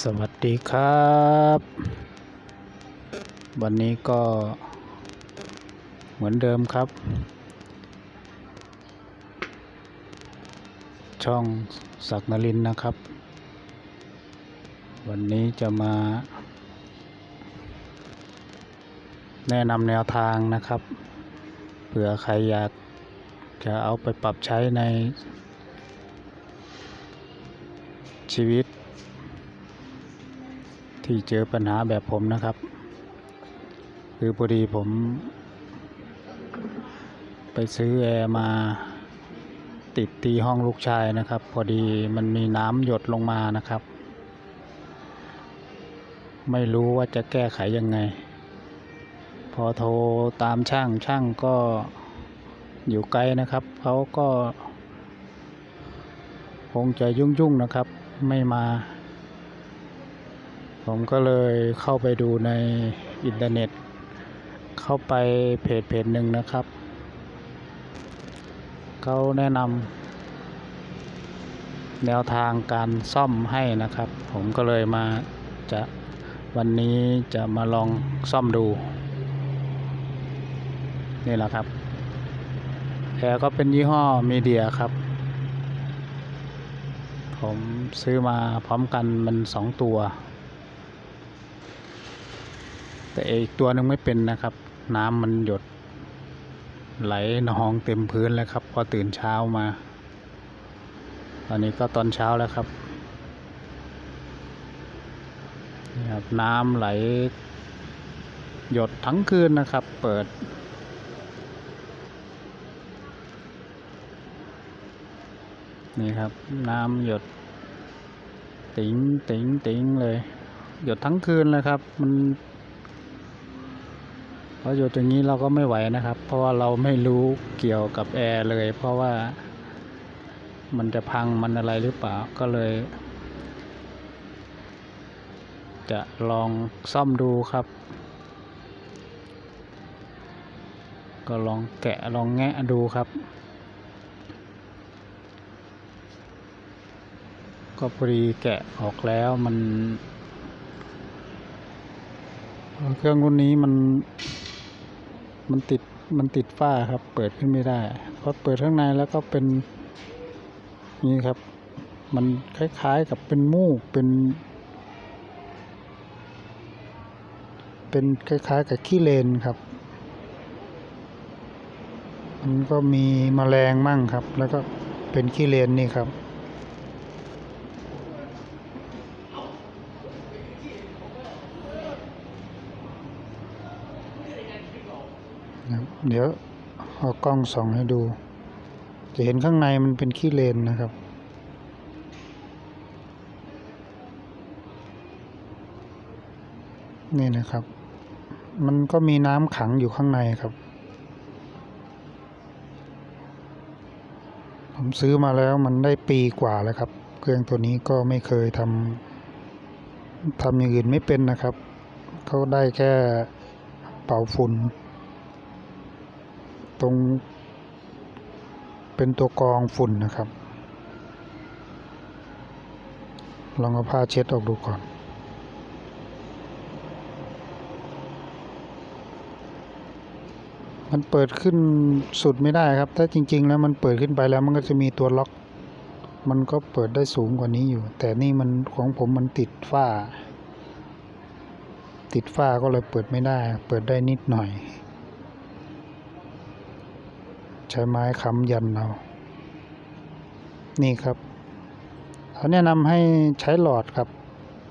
สวัสดีครับ วันนี้ก็เหมือนเดิมครับ ช่องศักนรินนะครับ วันนี้จะมา แนะนำแนวทางนะครับ เผื่อใครอยากจะเอาไปปรับใช้ในชีวิต ที่เจอปัญหาแบบผมนะครับ คือพอดีผม ไปซื้อแอร์มาติดที่ห้องลูกชายนะครับ พอดีมันมีน้ำหยดลงมานะครับ ไม่รู้ว่าจะแก้ไขยังไง พอโทรตามช่างช่างก็อยู่ไกลนะครับเขาก็ คงจะยุ่งๆนะครับ ไม่มา ผมก็เลยเข้าไปดูในอินเทอร์เน็ต เข้าไปเพจเพจหนึ่งนะครับ เขาแนะนำแนวทางการซ่อมให้นะครับ ผมก็เลยมาจะวันนี้จะมาลองซ่อมดู นี่แหละครับแอร์ก็เป็นยี่ห้อมีเดียครับ ผมซื้อมาพร้อมกันมันสองตัว แต่อีกตัวหนึ่งไม่เป็นนะครับ น้ำมันหยด ไหลนองเต็มพื้นแล้วครับ พอตื่นเช้ามา ตอนนี้ก็ตอนเช้าแล้วครับนี่ครับ น้ำไหล หยดทั้งคืนนะครับ เปิดนี่ครับ น้ำหยด ติ๋งติ๋งติ๋งเลย หยดทั้งคืนเลยครับ มัน พอหยดอย่างนี้เราก็ไม่ไหวนะครับ เพราะว่าเราไม่รู้เกี่ยวกับแอร์เลย เพราะว่ามันจะพังมันอะไรหรือเปล่าก็เลย จะลองซ่อมดูครับ ก็ลองแกะลองแงะดูครับ ก็พอดีแกะออกแล้วมัน เครื่องรุ่นนี้มัน มันติดมันติดฝ้าครับ เปิดขึ้นไม่ได้พอเปิดข้างในแล้วก็เป็นนี่ครับ มันคล้ายๆกับเป็นมูกเป็น เป็นคล้ายๆกับขี้เลนครับมันก็มีแมลงมั่งครับ แล้วก็เป็นขี้เลนนี่ครับ นะครับ เดี๋ยวเอากล้องส่องให้ดู จะเห็นข้างในมันเป็นขี้เลนนะครับ นี่นะครับ มันก็มีน้ำขังอยู่ข้างในครับ ผมซื้อมาแล้วมันได้ปีกว่าแล้วครับ เครื่องตัวนี้ก็ไม่เคยทำทำอย่างอื่นไม่เป็นนะครับ เขาได้แค่เป่าฝุ่น ตรง เป็นตัวกรองฝุ่นนะครับ ลองเอาผ้าเช็ดออกดูก่อน มันเปิดขึ้นสุดไม่ได้ครับ ถ้าจริง ๆ แล้วมันเปิดขึ้นไปแล้วมันก็จะมีตัวล็อก มันก็เปิดได้สูงกว่านี้อยู่ แต่นี่มันของผมมันติดฝ้าติดฝ้าก็เลยเปิดไม่ได้ เปิดได้นิดหน่อย ใช้ไม้ค้ำยันเอานี่ครับเขาแนะนำให้ใช้หลอดครับ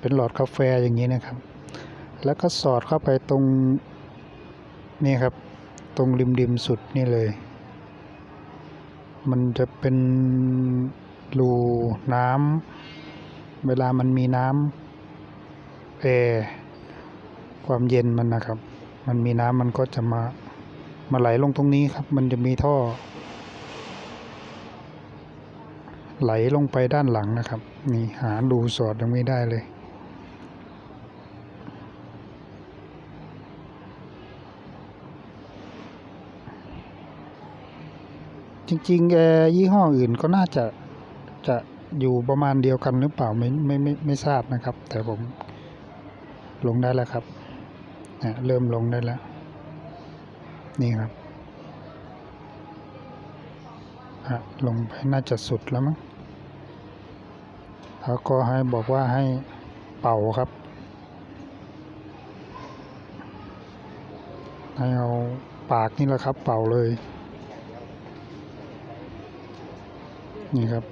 เป็นหลอดกาแฟอย่างนี้นะครับ แล้วก็สอดเข้าไปตรงนี่ครับ ตรงริมริมสุดนี่เลย มันจะเป็นรูน้ำเวลามันมีน้ำแอร์ความเย็นมันนะครับ มันมีน้ำมันก็จะมา มาไหลลงตรงนี้ครับ มันจะมีท่อ ไหลลงไปด้านหลังนะครับ นี่หารูสอดยังไม่ได้เลย จริงๆแอร์ยี่ห้ออื่นก็น่าจะจะอยู่ประมาณเดียวกันหรือเปล่าไม่ไม่ไม่ไม่ทราบนะครับ แต่ผมลงได้แล้วครับเริ่มลงได้แล้ว นี่ครับลงไปน่าจะสุดแล้วมั้งแล้วก็ให้บอกว่าให้เป่าครับ ให้เอาปากนี่แหละครับ เป่าเลย นี่ครับ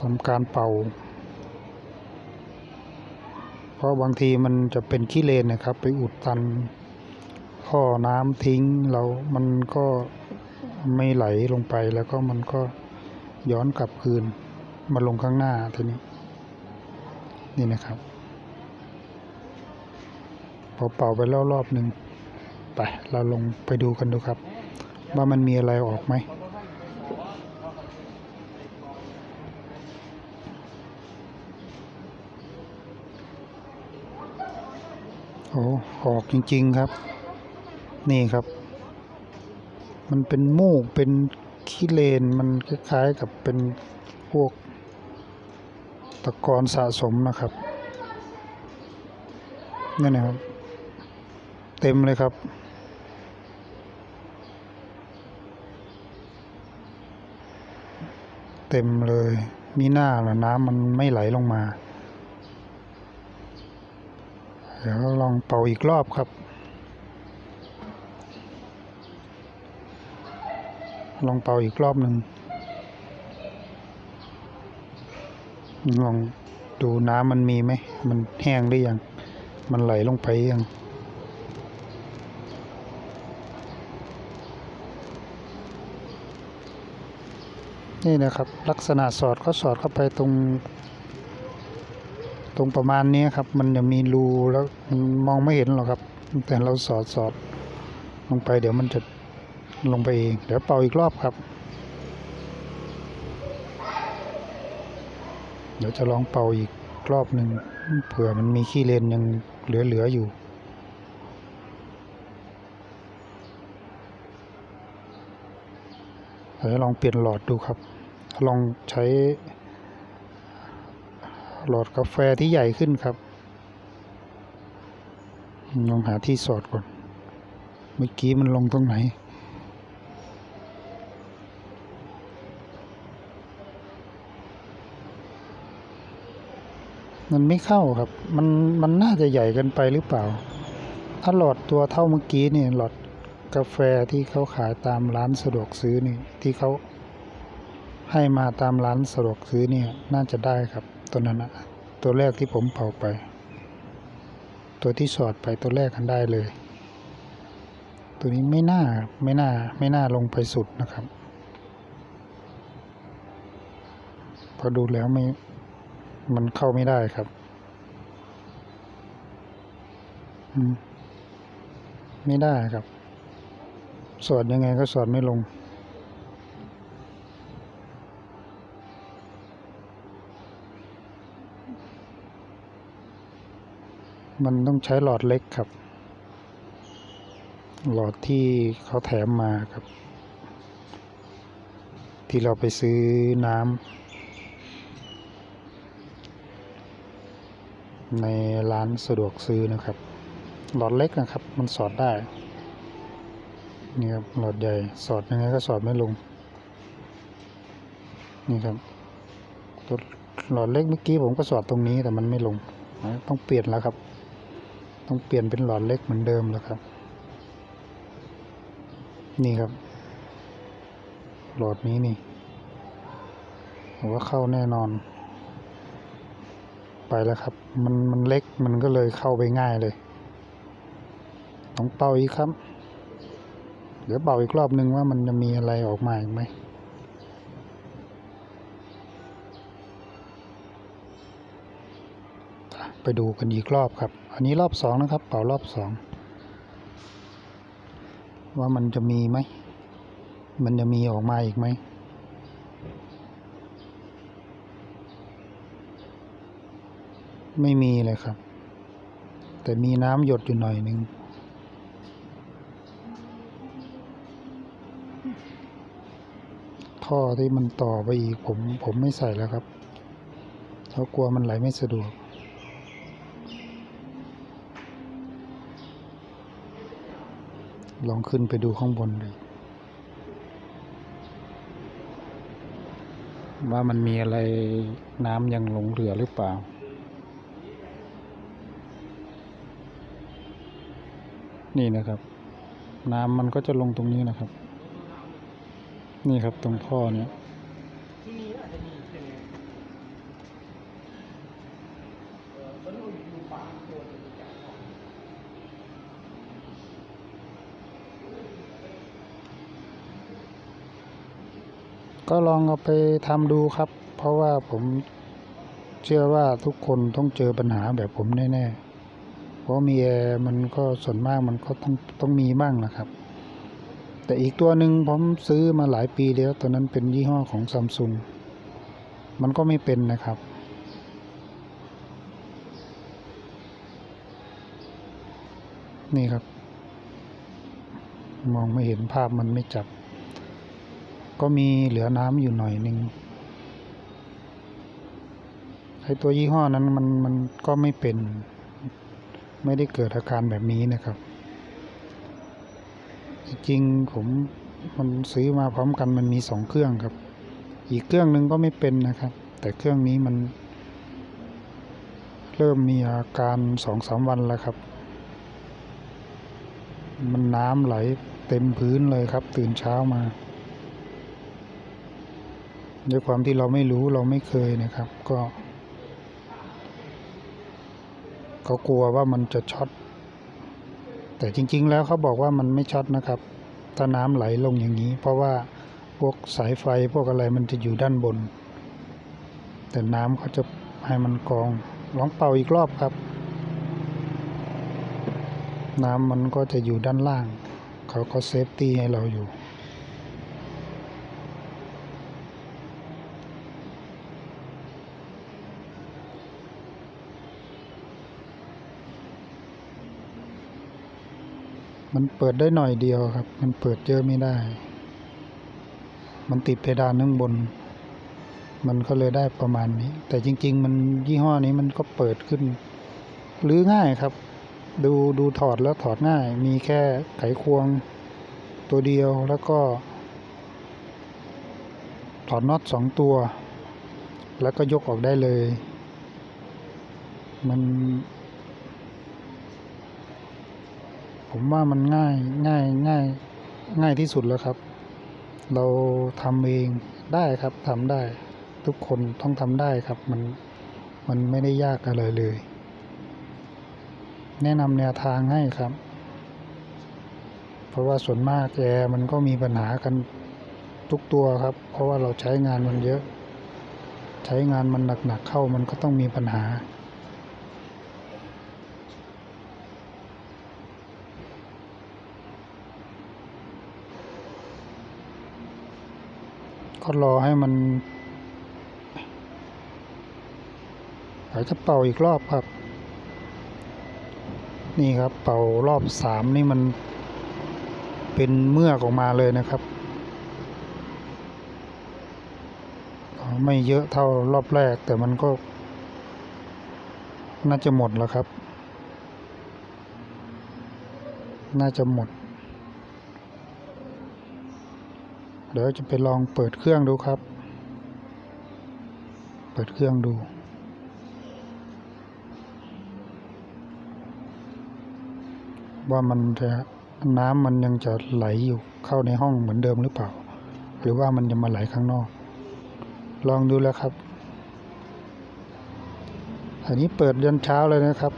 ทำการเป่า เพราะบางทีมันจะเป็นขี้เลนนะครับ ไปอุดตันท่อน้ำทิ้งเรา มันก็ไม่ไหลลงไปแล้วก็มันก็ย้อนกลับคืนมาลงข้างหน้าทีนี้ นี่นะครับพอเป่าไปแล้วรอบหนึ่งไปเราลงไปดูกันดูครับ ว่ามันมีอะไรออกไหม อ้ออกจริง ๆครับ นี่ครับ มันเป็นมูกเป็นขี้เลนมันคล้าย ๆ กับเป็นพวกตะกอนสะสมนะครับนี่นะครับ เต็มเลยครับเต็มเลย มีหน้าละน้ำมันไม่ไหลลงมา เดี๋ยวลองเป่าอีกรอบครับ ลองเป่าอีกรอบหนึ่ง ลองดูน้ำมันมีไหม มันแห้งหรือยัง มันไหลลงไปยังนี่นะครับ ลักษณะสอดก็สอดเข้าไปตรง ตรงประมาณนี้ครับ มันจะมีรูแล้วมันมองไม่เห็นหรอกครับ แต่เราสอดสอดลงไปเดี๋ยวมันจะลงไปเองเดี๋ยวเป่าอีกรอบครับ เดี๋ยวจะลองเป่าอีกรอบหนึ่งเผื่อมันมีขี้เลนยังเหลือๆอยู่เดี๋ยวลองเปลี่ยนหลอดดูครับ ลองใช้ หลอดกาแฟที่ใหญ่ขึ้นครับลองหาที่สอดก่อน เมื่อกี้มันลงตรงไหน มันไม่เข้าครับ มันมันน่าจะใหญ่กินไปหรือเปล่า ถ้าหลอดตัวเท่าเมื่อกี้นี่หลอดกาแฟที่เขาขายตามร้านสะดวกซื้อนี่ที่เขาให้มาตามร้านสะดวกซื้อเนี่ยน่าจะได้ครับ ตัวนั้นนะตัวแรกที่ผมเป่าไป ตัวที่สอดไปตัวแรกกันได้เลย ตัวนี้ไม่น่าไม่น่าไม่น่าลงไปสุดนะครับ พอดูแล้วไม่มันเข้าไม่ได้ครับไม่ได้ครับ สอดยังไงก็สอดไม่ลง มันต้องใช้หลอดเล็กครับ หลอดที่เขาแถมมาครับ ที่เราไปซื้อน้ำในร้านสะดวกซื้อนะครับ หลอดเล็กนะครับ มันสอดได้นี่ครับหลอดใหญ่สอดยังไงก็สอดไม่ลง นี่ครับหลอดเล็กเมื่อกี้ผมก็สอดตรงนี้แต่มันไม่ลง ต้องเปลี่ยนแล้วครับ ต้องเปลี่ยนเป็นหลอดเล็กเหมือนเดิมแล้วครับ นี่ครับ หลอดนี้นี่ผมว่าเข้าแน่นอน ไปแล้วครับ มันมันเล็กมันก็เลยเข้าไปง่ายเลย ต้องเป่าอีกครับ เดี๋ยวเป่าอีกรอบนึงว่ามันจะมีอะไรออกมาอีกไหมไปดูกันอีกรอบครับ อันนี้รอบสองนะครับ เป่ารอบสองว่ามันจะมีไหม มันจะมีออกมาอีกไหม ไม่มีเลยครับ แต่มีน้ำหยดอยู่หน่อยหนึ่งท่อที่มันต่อไปอีกผมผมไม่ใส่แล้วครับเพราะกลัวมันไหลไม่สะดวก ลองขึ้นไปดูข้างบนเลยว่ามันมีอะไรน้ำยังหลงเหลือหรือเปล่า นี่นะครับ น้ำมันก็จะลงตรงนี้นะครับ นี่ครับตรงพ่อเนี้ย ที่นี่อาจจะมีใช่ไหมเออมันอยู่ป่าตัวจะมีการของ ก็ลองเอาไปทำดูครับ เพราะว่าผมเชื่อว่าทุกคนต้องเจอปัญหาแบบผมแน่ๆ เพราะมีแอร์มันก็ส่วนมากมันก็ต้องต้องมีบ้างนะครับ แต่อีกตัวหนึ่งผมซื้อมาหลายปีแล้วตัวนั้นเป็นยี่ห้อของซัมซุงมันก็ไม่เป็นนะครับ นี่ครับ มองไม่เห็นภาพมันไม่จับ ก็มีเหลือน้ำอยู่หน่อยหนึ่งไอตัวยี่ห้อนั้นมันมันก็ไม่เป็น ไม่ได้เกิดอาการแบบนี้นะครับ จริงผมมันซื้อมาพร้อมกันมันมีสองเครื่องครับ อีกเครื่องหนึ่งก็ไม่เป็นนะครับ แต่เครื่องนี้มัน เริ่มมีอาการสองสามวันแล้วครับ มันน้ำไหลเต็มพื้นเลยครับ ตื่นเช้ามา ด้วยความที่เราไม่รู้เราไม่เคยนะครับ ก็เขากลัวว่ามันจะช็อตแต่จริง ๆ แล้วเขาบอกว่ามันไม่ช็อตนะครับถ้าน้ำไหลลงอย่างนี้ เพราะว่าพวกสายไฟพวกอะไรมันจะอยู่ด้านบน แต่น้ำเขาจะให้มันกองลองเป่าอีกรอบครับ น้ำมันก็จะอยู่ด้านล่าง เขาก็เซฟตี้ให้เราอยู่ มันเปิดได้หน่อยเดียวครับ มันเปิดเยอะไม่ได้ มันติดเพดานข้างบน มันก็เลยได้ประมาณนี้ แต่จริง ๆ มันยี่ห้อนี้มันก็เปิดขึ้นหรือง่ายครับ ดูดูถอดแล้วถอดง่าย มีแค่ไขควงตัวเดียวแล้วก็ ถอดน็อตสองตัว แล้วก็ยกออกได้เลย มัน ผมว่ามันง่ายง่ายง่ายง่ายที่สุดแล้วครับ เราทำเองได้ครับทำได้ ทุกคนต้องทำได้ครับ มันมันไม่ได้ยากอะไรเลย แนะนำแนวทางให้ครับ เพราะว่าส่วนมากแอร์มันก็มีปัญหากันทุกตัวครับ เพราะว่าเราใช้งานมันเยอะ ใช้งานมันหนักๆเข้ามันก็ต้องมีปัญหา ก็รอให้มันอาจจะเป่าอีกรอบครับ นี่ครับเป่ารอบสามนี่มันเป็นเมือกออกมาเลยนะครับ ไม่เยอะเท่ารอบแรกแต่มันก็ น่าจะหมดแล้วครับ น่าจะหมด เดี๋ยวจะไปลองเปิดเครื่องดูครับ เปิดเครื่องดู ว่ามันจะน้ำมันยังจะไหลอยู่เข้าในห้องเหมือนเดิมหรือเปล่า หรือว่ามันจะมาไหลข้างนอก ลองดูแล้วครับ อันนี้เปิดยันเช้าเลยนะครับ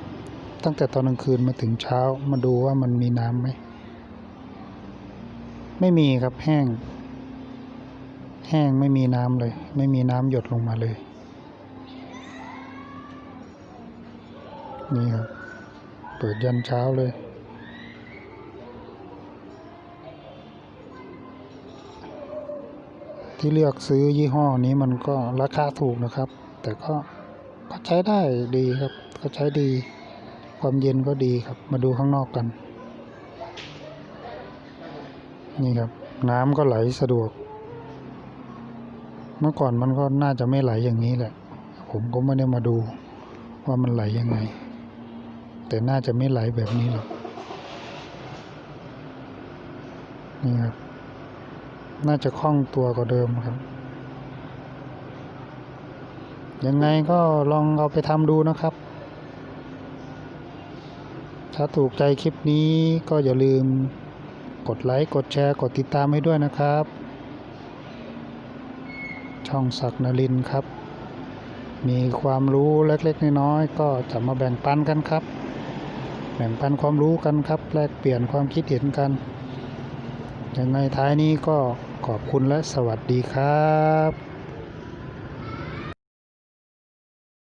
ตั้งแต่ตอนกลางคืนมาถึงเช้ามาดูว่ามันมีน้ำไหม ไม่มีครับแห้ง แห้งไม่มีน้ำเลย ไม่มีน้ำหยดลงมาเลย นี่ครับ เปิดยันเช้าเลย ที่เลือกซื้อยี่ห้อนี้มันก็ราคาถูกนะครับ แต่ก็ก็ใช้ได้ดีครับ ก็ใช้ดี ความเย็นก็ดีครับ มาดูข้างนอกกัน นี่ครับ น้ำก็ไหลสะดวก เมื่อก่อนมันก็น่าจะไม่ไหลอย่างนี้แหละ ผมก็ไม่ได้มาดูว่ามันไหลยังไง แต่น่าจะไม่ไหลแบบนี้หรอกนี่ครับ น่าจะคล่องตัวกว่าเดิมครับ ยังไงก็ลองเอาไปทำดูนะครับ ถ้าถูกใจคลิปนี้ก็อย่าลืมกดไลค์ กดแชร์ กดติดตามให้ด้วยนะครับ ช่องศักดิ์นรินครับ มีความรู้เล็กๆน้อยๆก็จะมาแบ่งปันกันครับ แบ่งปันความรู้กันครับ แลกเปลี่ยนความคิดเห็นกันยังไงท้ายนี้ก็ขอบคุณและสวัสดีครับ